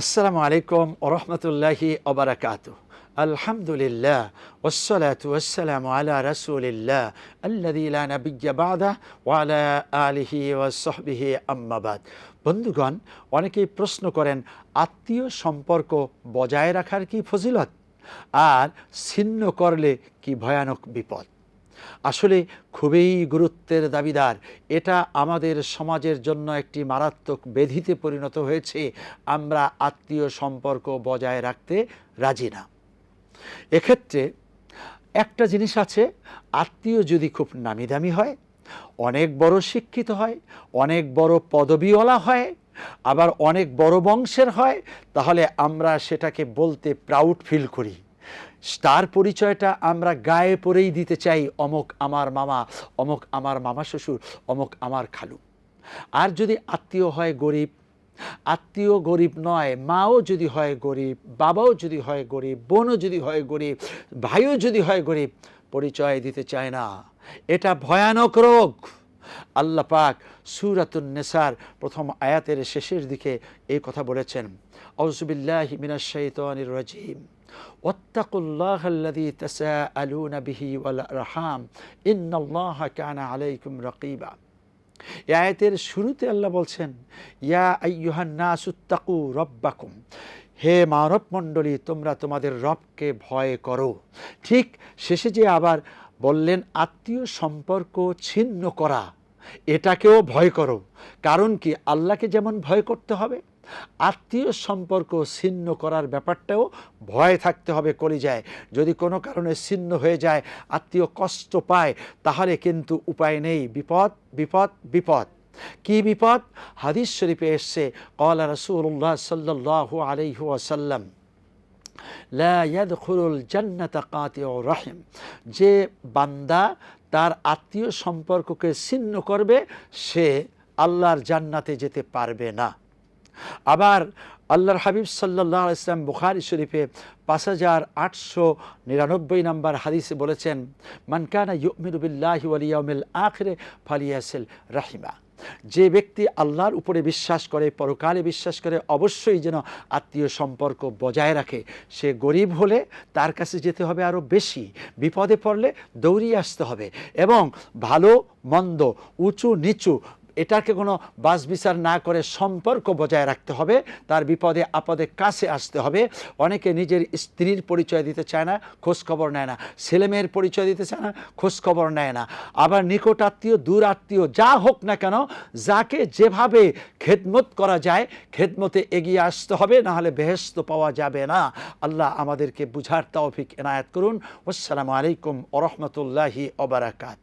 আসসালামু আলাইকুম ওরহমতুল্লাহি ওবরাকাত আলহামদুলিল্লাহ ওসলাত ওয়াসালাম আলা রাসুলিল্লাহ আল্লাদি লা নবিয়্যা বাদা ওয়ালা আলিহি ওয়াসহবিহি আম্মাবাদ বন্ধুগণ, অনেকেই প্রশ্ন করেন, আত্মীয় সম্পর্ক বজায় রাখার কি ফজিলত? আর ছিন্ন করলে কি ভয়ানক বিপদ? আসলে খুবই গুরুত্বের দাবিদার। এটা আমাদের সমাজের জন্য একটি মারাত্মক বেধিতে পরিণত হয়েছে। আমরা আত্মীয় সম্পর্ক বজায় রাখতে রাজি না। এক্ষেত্রে একটা জিনিস আছে, আত্মীয় যদি খুব নামি দামি হয়, অনেক বড় শিক্ষিত হয়, অনেক বড় পদবিওয়ালা হয়, আবার অনেক বড় বংশের হয়, তাহলে আমরা সেটাকে বলতে প্রাউড ফিল করি। তার পরিচয়টা আমরা গায়ে পরেই দিতে চাই, অমক আমার মামা, অমক আমার মামা শ্বশুর, অমক আমার খালু। আর যদি আত্মীয় হয় গরিব, আত্মীয় গরিব নয়, মাও যদি হয় গরিব, বাবাও যদি হয় গরিব, বোনও যদি হয় গরিব, ভাইও যদি হয় গরিব, পরিচয় দিতে চায় না। এটা ভয়ানক রোগ। আল্লাহ পাক সুরাতুন নেসার প্রথম আয়াতের শেষের দিকে এই কথা বলেছেন। আউজুবিল্লাহ মিনাশ শাইতানির রাজিম। واتقوا الله الذي تساءلون به والأرحام إن الله كان عليكم رقيبا এই আয়াতের শুরুতে আল্লাহ বলছেন ইয়া আইয়ুহান নাসুত্তাকু রব্বাকুম হে মানব মণ্ডলী তোমরা তোমাদের রবকে ভয় করো ঠিক শেষে যে আবার বললেন আত্মীয় সম্পর্ক ছিন্ন করা এটাকেও ভয় করো। কারণ কি? আল্লাহকে যেমন ভয় করতে হবে, আত্মীয় সম্পর্ক ছিন্ন করার ব্যাপারটাও ভয় থাকতে হবে কলিজায়। যদি কোনো কারণে ছিন্ন হয়ে যায়, আত্মীয় কষ্ট পায়, তাহলে কিন্তু উপায় নেই। বিপদ বিপদ বিপদ। কি বিপদ? হাদিস শরীফে এসছে কলা রসুল্লাহ সাল্লাহ আলাইহু আসাল্লাম লা ইয়াদখুলুল জান্নাতা কাতিউ রাহিম যে বান্দা তার আত্মীয় সম্পর্ককে ছিন্ন করবে, সে আল্লাহর জান্নাতে যেতে পারবে না। আবার আল্লাহর হাবিব সাল্লাহ ইসলাম বুখারি শরীফে পাঁচ হাজার আটশো নিরানব্বই নম্বর হাদিসে বলেছেন মানকানা ইউমিরুবিল্লাহ ওয়ালিয়াউমিল আখরে ফালিয়াসেল রাহিমা। যে ব্যক্তি আল্লাহর উপরে বিশ্বাস করে, পরকালে বিশ্বাস করে, অবশ্যই যেন আত্মীয় সম্পর্ক বজায় রাখে। সে গরিব হলে তার কাছে যেতে হবে আরও বেশি। বিপদে পড়লে দৌড়িয়ে আসতে হবে। এবং ভালো, মন্দ, উঁচু, নিচু এটাকে কোনো বাস বিচার না করে সম্পর্ক বজায় রাখতে হবে, তার বিপদে আপদে কাছে আসতে হবে। অনেকে নিজের স্ত্রীর পরিচয় দিতে চায় না, খোঁজখবর নেয় না। ছেলেমেয়ের পরিচয় দিতে চায় না, খোঁজখবর নেয় না। আবার নিকট আত্মীয়, দূর আত্মীয়, যা হোক না কেন, যাকে যেভাবে খেদমত করা যায়, খেদমতে এগিয়ে আসতে হবে নাহলে বেহেস্ত পাওয়া যাবে না। আল্লাহ আমাদেরকে বুঝার তৌফিক এনায়াত করুন। আসসালামু আলাইকুম ওরহমতুল্লাহি ওবরাকাত